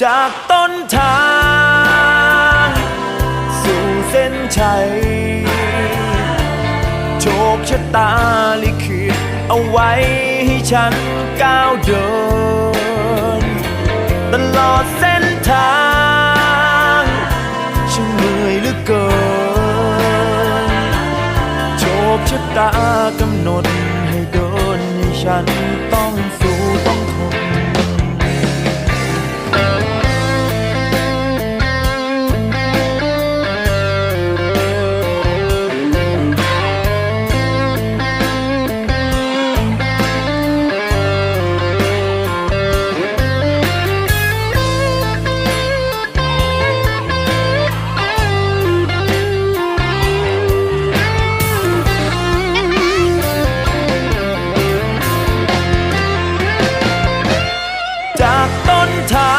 จากต้นทาง สู่เส้นชัย โชคชะตาลิขิตเอาไว้ให้ฉันก้าวเดิน ตลอดเส้นทางช่างเหนื่อยเหลือเกิน โชคชะตากำหนดให้เดินให้ฉันต้องสู้ time.